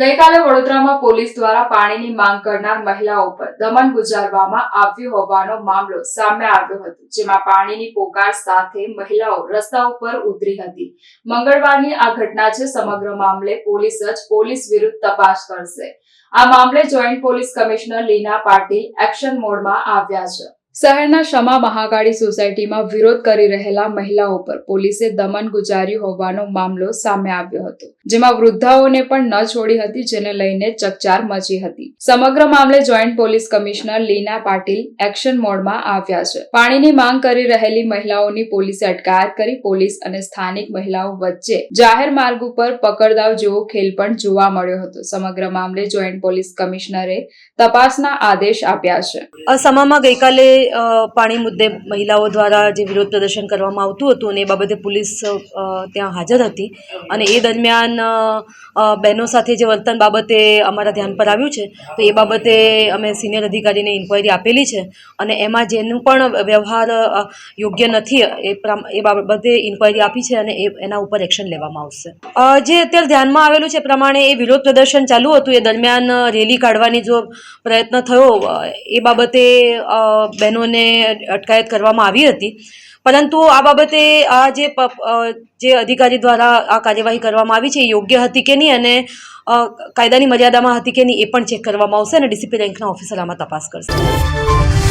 ગઈકાલે વડોદરામાં પોલીસ દ્વારા પાણીની માંગ કરનાર મહિલાઓ પર દમન ગુજારવામાં આવ્યું હોવાનો મામલો સામે આવ્યો હતો, જેમાં પાણીની પોકાર સાથે મહિલાઓ રસ્તા ઉપર ઉતરી હતી. મંગળવારની આ ઘટના છે સમગ્ર મામલે પોલીસ જ પોલીસ વિરુદ્ધ તપાસ કરશે. આ મામલે joint police commissioner Leena Patil action મોડમાં આવ્યા છે. શહેરના ક્ષમા મહાકાળી સોસાયટીમાં વિરોધ કરી રહેલા મહિલાઓ પર પોલીસે દમન ગુજાર્યું હોવાનો મામલો સામે આવ્યો હતો, જેમાં વૃદ્ધાઓને પણ ન છોડી હતી, જેને લઈને ચકચાર મચી હતી. સમગ્ર મામલે joint police commissioner Leena Patil action મોડમાં આવ્યા છે. પાણીની માંગ કરી રહેલી મહિલાઓની પોલીસે અટકાયત કરી પોલીસ અને સ્થાનિક મહિલાઓ વચ્ચે જાહેર માર્ગ ઉપર પકડદાવ જેવો ખેલ પણ જોવા મળ્યો હતો. સમગ્ર મામલે જોઈન્ટ પોલીસ કમિશનરે તપાસના આદેશ આપ્યા છે. અસમામાં ગઈકાલે પાણી મુદ્દે મહિલાઓ દ્વારા જે વિરોધ પ્રદર્શન કરવામાં આવતું હતું અને એ બાબતે પોલીસ ત્યાં હાજર હતી. અને એ દરમિયાન બહેનો સાથે જે વર્તન બાબતે અમારા ધ્યાન પર આવ્યું છે તો એ બાબતે અમે સિનિયર અધિકારીને ઇન્ક્વાયરી આપેલી છે. અને એમાં જેનું પણ વ્યવહાર યોગ્ય નથી એ એ બાબતે ઇન્ક્વાયરી આપી છે અને એના ઉપર એક્શન લેવામાં આવશે. જે અત્યારે ધ્યાનમાં આવેલું છે પ્રમાણે એ વિરોધ પ્રદર્શન ચાલુ હતું. એ દરમિયાન રેલી કાઢવાની જો પ્રયત્ન થયો એ બાબતે અ, બહેનોને અટકાયત કરવામાં આવી હતી. પરંતુ આ બાબતે આ જે જે અધિકારી દ્વારા આ કાર્યવાહી કરવામાં આવી છે એ યોગ્ય હતી કે નહીં અને કાયદાની મર્યાદામાં હતી કે નહીં એ પણ ચેક કરવામાં આવશે અને ડીસીપી રેન્કના ઓફિસર આમાં તપાસ કરશે.